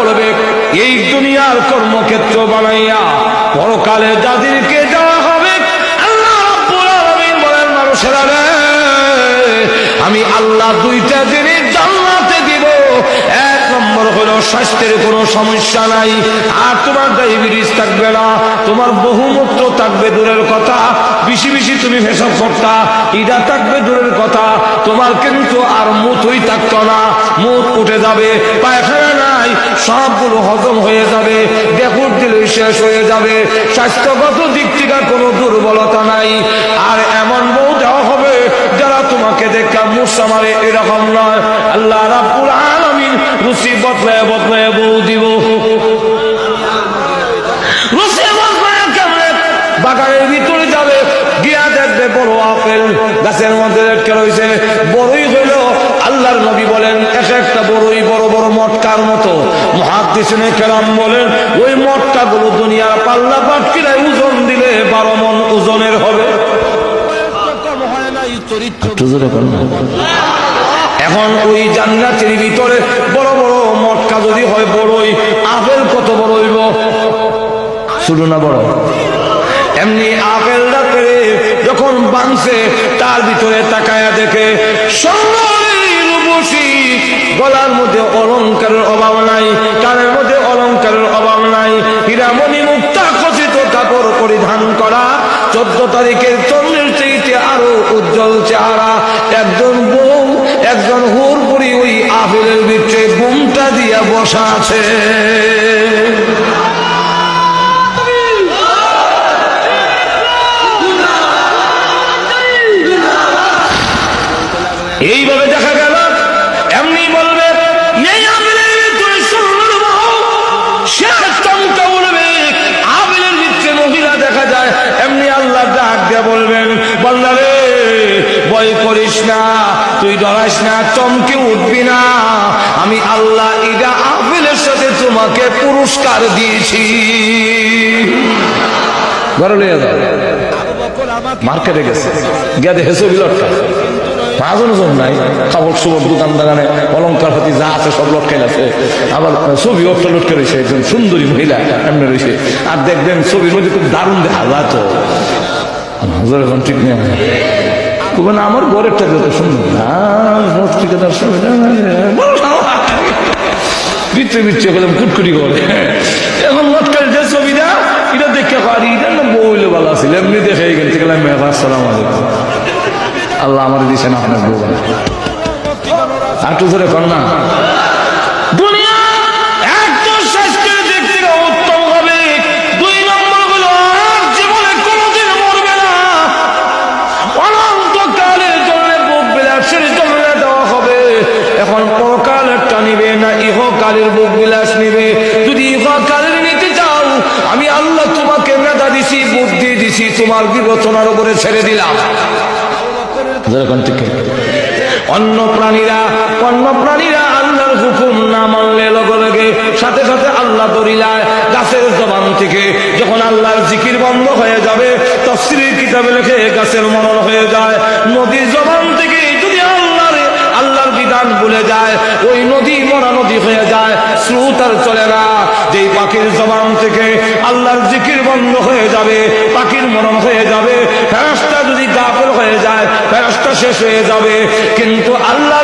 বলবে, এই দুনিয়ার কর্মক্ষেত্র বানাইয়া পরকালে যাদেরকে দেওয়া হবে বলেন, মানুষেরা আমি আল্লাহ দুইটা জিনিস জান্নাতে দিব। এক নম্বর হলো স্বাস্থ্যের কোনো সমস্যা নাই, আর তোমার ডায়াবেটিস থাকবে না, তোমার বহুমূত্র থাকবে দূরের কথা, বেশি বেশি তুমি ভেসব করতা ইডা থাকবে দূরের কথা, তোমার কিন্তু আর মুথই থাকতো না মুখ উঠে যাবে, পায়খানা নাই, সবগুলো হজম হয়ে যাবে দেখুর দিলে শেষ হয়ে যাবে। স্বাস্থ্যগত দিক থেকে কোনো দুর্বলতা নাই। আর এমন বউ দেওয়া হবে যারা তোমাকে দেখা মূর্ছা মারে এরকম নয়। আল্লাহ রাব্বুল আলামিন রুচি বদলায় বদলায় বউ দিব। বাগানের ভিতরে যাবে, গিয়া দেখবে বড় আপেল গাছের মধ্যে লটকে রয়েছে বড়ই হইল আল্লাহর নবী বলেন এক একটা বড়ই বড় বড় মটকার মতো। মহাদিসনে কেরাম বলেন, ওই মটকা গুলো দুনিয়ার পাল্লা পাটকিরায় ওজন দিলে বারো মন ওজনের হবে। এখন ওই জান্নাতের ভিতরে বড় বড় মটকা যদি হয় বড়ই, আপেল কত বড় হইব? শুরু না বড়। এমনি আপেলটা পেরে যখন বাংছে তার ভিতরে তাকায়া দেখে রূপসী গলার মধ্যে অলঙ্কারের অভাব নাই, কানের মধ্যে অলঙ্কারের অভাব নাই। হীরামণি মুক্তা খচিত কাপড় পরিধান করা, চোদ্দ তারিখের চন্দ্রের চাইতে আরও উজ্জ্বল চেহারা। একজন বউ, একজন হুরপুরি ওই আফেলের ভিতরে গুমটা দিয়া বসা আছে। তুই ডরাস না, চমকে উঠবি না। আমি আল্লাহ ইরা আবিলের সাথে তোমাকে পুরস্কার দিয়েছি। মার্কেটে গেছে। জন নাই কাপড় সব আবার ছবি সুন্দরী মহিলা, এমনি রয়েছে। আর দেখবেন ছবির মধ্যে খুব দারুণ দেখা যায় তো। ঠিক নেই। আমার ঘরেরটা যত সুন্দর। না ঠিকাদার সব বিচ্ছে বিচ্ছে করলাম কুটকুটি করে। এখন যে ছবিটা, এটা দেখে পারি, এটা না বইলে ভালো এমনি দেখে এখান থেকে আসসালাম আলাইকুম। আল্লাহ আমার দিছে না আপনার বউ। একটু ধরে না। তোমার বিবেচনার উপরে ছেড়ে দিলাম। অন্য প্রাণীরা অন্য প্রাণীরা আল্লাহর হুকুম না মানলে লগে লগে সাথে সাথে আল্লাহ দরিলায় গাছের জবান থেকে যখন আল্লাহর জিকির বন্ধ হয়ে যাবে তফসিলের কিতাবে লেখে গাছের মরণ হয়ে যায়। নদীর জবান থেকে আল্লাহর ভুলে যায়, ওই নদী মরা নদী হয়ে যায়, স্রোত আর চলে না। যেই পাখির জবান থেকে আল্লাহর জিকির বন্ধ হয়ে যাবে, পাখির মরণ হয়ে যাবে ফেরাস্তা যদি গাফল হয়ে যায় ফেরাস্তা শেষ হয়ে যাবে। কিন্তু আল্লাহ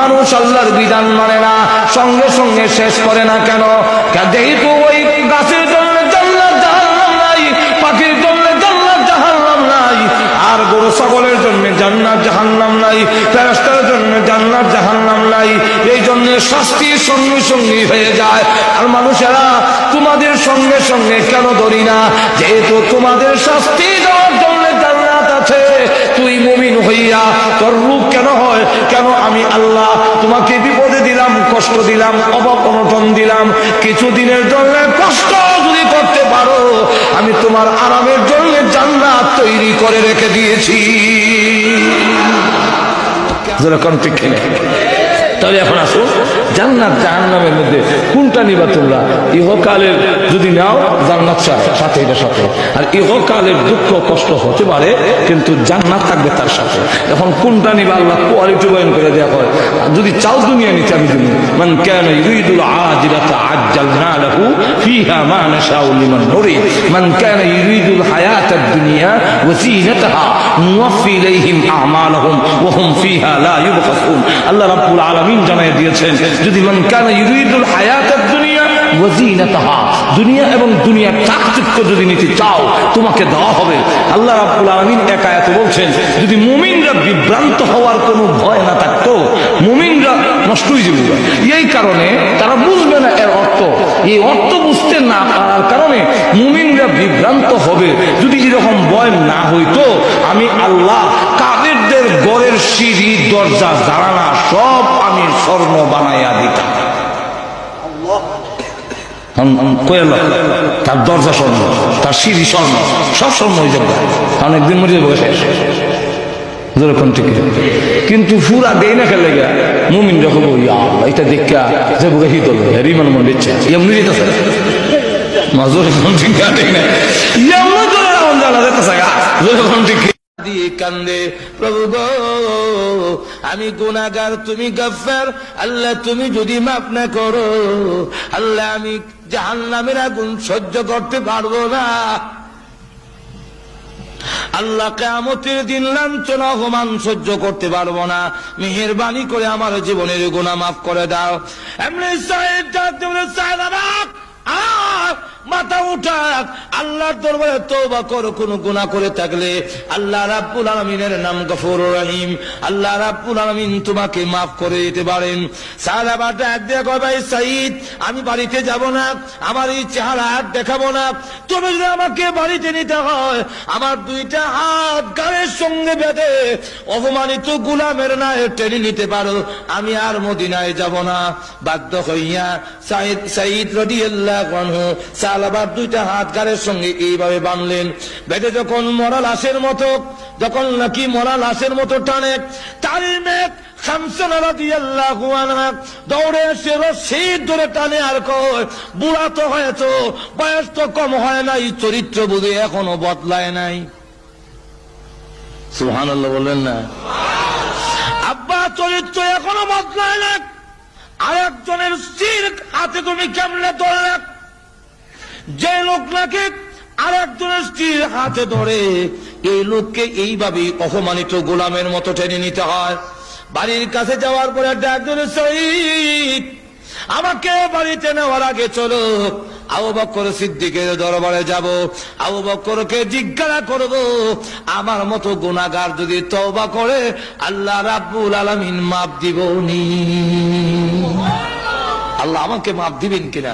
মানুষ আল্লাহর বিধান মানে না, সঙ্গে সঙ্গে শেষ করে না কেন? যেহেতু ওই গাছের গরু ছাগলের জন্য জান্নাত জাহান্নাম নাই, ফেরেশতার জন্য জান্নাত জাহান্নাম নাই। এই জন্য শাস্তি সঙ্গে সঙ্গে হয়ে যায়। আর মানুষেরা তোমাদের সঙ্গে সঙ্গে কেন ধরি না? যেহেতু তোমাদের শাস্তি দেওয়ার জন্য জান্নাত আছে, তুই মুমিন হইয়া তোর রূপ কেন হয়? কেন আমি আল্লাহ তোমাকে বিপদে দিলাম, কষ্ট দিলাম, অভাব অনটন দিলাম, কিছুদিনের জন্য কষ্ট যদি করতে পারো, আমি তোমার তৈরি করে রেখে দিয়েছি যেরকম ঠিক? তাহলে এখন আসো। জান্নাত জাহান্নামের মধ্যে কোনটা নিবা তোমরা? ইহকালের যদি নাও, জান্নাত সাথে এটা সাথে। আর ইহকালের দুঃখ, কষ্ট হতে পারে, কিন্তু জান্নাত থাকবে তার সাথে। এখন কোনটা নিবা আল্লাহ কোয়ালিটি বয়ন করে দেওয়া হয়। আর যদি চাও দুনিয়া নিতে, আমি দিন মান কানা ইউরিদুল আজিলাতা আজ্জালনা লাহু, ফিহা মা নাশাউ লিমান নুরিদ মান কানা ইউরিদুল হায়াতাদ দুনিয়া ওয়া জিনাতাহা নুওয়াফি ইলাইহিম আমালাহুম, ওয়া হুম ফিহা লা ইউবখাসুন। আল্লাহ রাব্বুল আলামিন জানায় দিয়েছেন, যদি মান কানা ইউরিদুল হায়াতাদ দুনিয়া ওয়া জিনাতাহা দুনিয়া এবং দুনিয়ার চাকচিক্য যদি নিতে চাও, তোমাকে দেওয়া হবে। আল্লাহ রাব্বুল আলামিন একা এত বলছেন, যদি মুমিনরা বিভ্রান্ত হওয়ার কোনো ভয় না থাকতো, মুমিনরা নষ্ট হয়ে যাবে এই কারণে তারা বুঝবে না এর অর্থ। এই অর্থ বুঝতে না পারার কারণে মুমিনরা বিভ্রান্ত হবে। যদি এরকম ভয় না হইতো, আমি আল্লাহ কাদেরদের গড়ের সিঁড়ি দরজা, জানালা সব আমি স্বর্ণ বানাইয়া দিতাম। তার দরজা স্বর্ণ, তার সিঁড়ি স্বর্ণ, সব স্বর্ণ হয়ে যাবে। কারণ একদিন মরে যাব যেরকম ঠিক কিন্তু ফুরা দেই না খেলে গা মুমিন যখন এটা দেখা যে বুকে হিত হেরি মন মন দিচ্ছে। এমনি ঠিক না ঠিক দিয়ে কান্দে, প্রভু গো, আমি গুনাগার তুমি গফার আল্লাহ তুমি যদি মাফ না করো, আল্লাহ আমি জাহান্নামের আগুন সহ্য করতে পারব না। আল্লাহ কেমতের দিন লাঞ্ছনা, অপমান সহ্য করতে পারব না। মেহরবানি করে আমার জীবনের গুণা মাফ করে দাও। এমনি সাহেব ডাকতে বলে, "সাহেব, আমার আর মাথা উঠাক আল্লাহর দরবারে তওবা করো কোন গুনাহ করে থাকলে আল্লাহ রাব্বুল আলামিনের নাম গফুর রহিম। আল্লাহ রাব্বুল আলামিন তোমাকে মাফ করে দিতে পারেন। সাহাবা ডাক দিয়ে কয় ভাই সাইদ আমি বাড়িতে যাব না আমার এই চেহারা আর দেখাবো না। তুমি যদি আমাকে বাড়িতে নিতে হয় আমার দুইটা হাত গায়ের সঙ্গে বেঁধে অপমানিত গুলামের নায় টেনে নিতে পারো। আমি আর মদিনায় যাব না। বাধ্য হইয়া সাইদ সাইদ রদিয়াল্লাহু আনহু সালাবার দুইটা হাত গাড়ের সঙ্গে এইভাবে বানলেন বেঁধে যখন মরা লাশের মতো, যখন নাকি মরা লাশের মতো টানে তারই মেঘ দৌড়ে এসে রশি ধরে টানে আর বুড়া তো হয়েছো, বয়স তো কম হয় নাই, চরিত্র বুঝে এখনও বদলায় নাই। সুবহানাল্লাহ বললেন না। আব্বা, চরিত্র এখনও বদলায় না আর একজনের স্ত্রীর হাতে তুমি কেমনে ধরলে? যে লোক নাকি আর একজনের স্ত্রীর হাতে ধরে, এই লোককে এইভাবে অপমানিত গোলামের মতো টেনে নিতে হয়। বাড়ির কাছে যাওয়ার পরে ধরে শহীদ আমাকে বাড়িতে নেওয়ার আগে চলো, আবু বক্কর সিদ্দিকের দরবারে যাব। আবু বক্করকে জিজ্ঞাসা করব, আমার মতো গুনাহগার যদি তওবা করে, আল্লাহ রাব্বুল আলামিন মাপ দিবনি। আল্লাহ আমাকে মাপ দিবেন কিনা?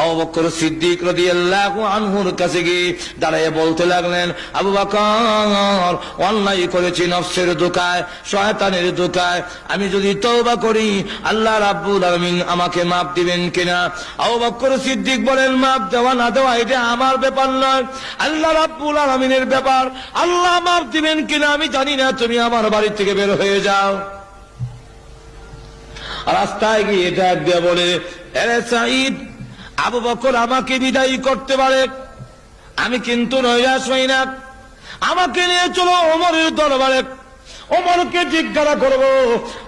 আবু বকর সিদ্দিক রাদিয়াল্লাহু আনহুর কাছে গিয়ে দাঁড়িয়ে বলতে লাগলেন, আবু বকর, অন্যায় করেছি নফসের দোকায় শয়তানের দোকায় আমি যদি তওবা করি, আল্লাহ রাব্বুল আলামিন আমাকে মাপ দিবেন কিনা? আবু বকর সিদ্দিক বলেন মাপ দেওয়া না দেওয়া, এটা আমার ব্যাপার নয়। আল্লাহ রাব্বুল আলামিনের ব্যাপার। আল্লাহ মাপ দিবেন কিনা আমি জানি না, তুমি আমার বাড়ি থেকে বের হয়ে যাও। রাস্তায় গিয়ে ডাক দিয়ে বলে, এরে সাইদ আবু বকর আমাকে বিদায়ী করতে পারে। আমি কিন্তু নৈরাশ হই না। আমাকে নিয়ে চলো অমরের দরবারে। ওমরকে জিজ্ঞাসা করব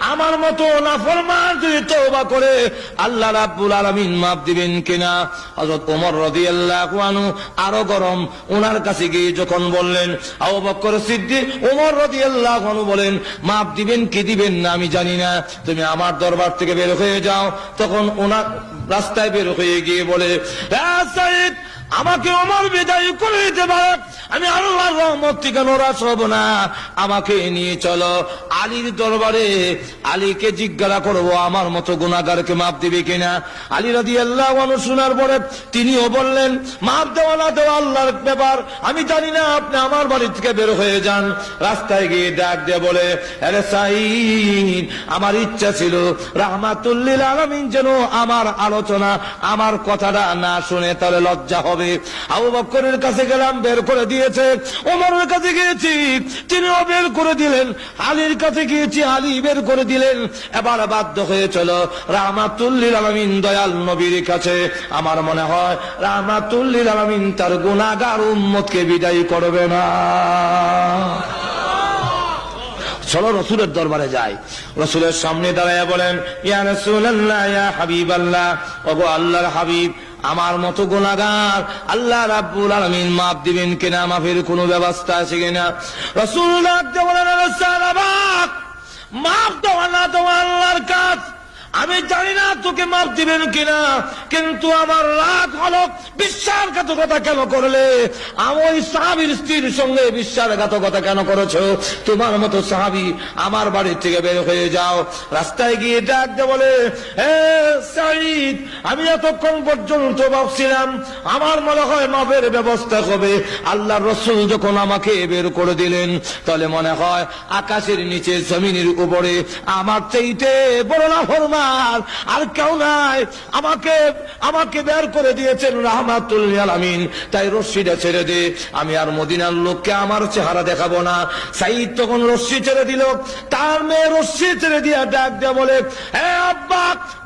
আমার মতো নাফরমান যদি তওবা করে আল্লাহ রাব্বুল আলামিন মাফ দিবেন কিনা? হযরত ওমর রাদিয়াল্লাহু আনহু আরও গরম ওনার কাছে গিয়ে যখন বললেন আবু বকর সিদ্দিক ওমর রাদিয়াল্লাহু আনহু বলেন মাফ দিবেন কি দিবেন না আমি জানি না। তুমি আমার দরবার থেকে বের হয়ে যাও। তখন ওনার রাস্তায় বের হয়ে গিয়ে বলে "হ্যাঁ, সাইদ আমাকে অমর বিদায় করে দিতে পারে। আমি আল্লাহর রহমত থেকে নরাশ হব না? আমাকে নিয়ে চলো। আলীর দরবারে আলীকে জিজ্ঞাসা করব, আমার মতো গুণাগারকে মাপ দিবে কিনা? আলী রাদি আল্লাহ শোনার পরে তিনিও বললেন মাপ দেওয়া না দেওয়া আল্লাহর ব্যাপার। আমি জানি না আপনি আমার বাড়ি থেকে বের হয়ে যান। রাস্তায় গিয়ে ডাক দিয়ে বলে, আরে সাইদ আমার ইচ্ছা ছিল রাহমাতুল্লিল আলমিন যেন আমার আলোচনা, আমার কথাটা না শুনে তাহলে লজ্জা হবে আবু বক্করের কাছে গেলাম, বের করে দিয়েছে। ওমরের কাছে গিয়েছি, তিনিও বের করে দিলেন। আলীর কাছে গিয়েছি, আলী বের করে দিলেন। এবার বাধ্য হয়ে চলো, রাহমাতুল্লিল আলমিন, দয়াল নবীর কাছে। আমার মনে হয়, রাহমাতুল্লিল আলমিন তার গুণাগার উম্মতকে বিদায় করবে না। চলো রসুলের দরবারে যাই। রসুলের সামনে দাঁড়ায় বলেন, ইয়া রসুল্লাহ ইয়া হাবিব আল্লাহ ওগো আল্লাহর হাবিব আমার মতো গোনাগার আল্লাহ রাব্বুল আলমিন মাফ দিবেন কিনা, মাফের কোনো ব্যবস্থা আছে কিনা? রসুল মাফ দেওয়া না দেওয়া আল্লাহর কাজ। আমি জানি না তোকে মাফ দিবেন কিনা কিন্তু আমার রাগ হলো বিশ্বাসঘাতকতা কেন করলে? আমি সাহাবির স্ত্রীর সঙ্গে বিশ্বাসঘাতকতা কেন করেছ? তোমার মতো সাহাবি আমার বাড়ি থেকে বের হয়ে যাও। রাস্তায় গিয়ে ডাকতে বলে "এ, সাঈদ আমি এতক্ষণ পর্যন্ত ভাবছিলাম আমার মনে হয় মাপের ব্যবস্থা হবে। আল্লাহ রসুল যখন আমাকে বের করে দিলেন তাহলে মনে হয় আকাশের নিচে জমিনের উপরে আমার চাইতে বড় না ফরমান আর কেউ নাই। আমাকে আমাকে বের করে দিয়েছেন রাহমাতুল আলামিন। তাই রশ্মিটা ছেড়ে দে। আমি আর মদিনার লোককে আমার চেহারা দেখাবো না। সাইদ তখন রশ্মি ছেড়ে দিল। তার মেয়ে রশ্মি ছেড়ে দিয়া ডাক দেয়া বলে হে আব্বা,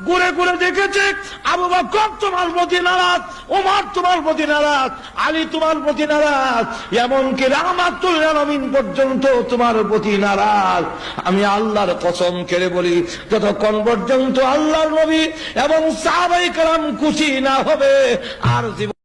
ঘুরে ঘুরে দেখেছে। আবু বকর তোমার প্রতি নারাজ ওমর তোমার প্রতি নারাজ, আলী তোমার প্রতি নারাজ, এমনকি রাহমাতুল আলামিন পর্যন্ত তোমার প্রতি নারাজ। আমি আল্লাহর কসম কেড়ে বলি, যতক্ষণ পর্যন্ত আল্লাহর নবী এবং সাহাবাই কালাম খুশি না হবে আর জীবন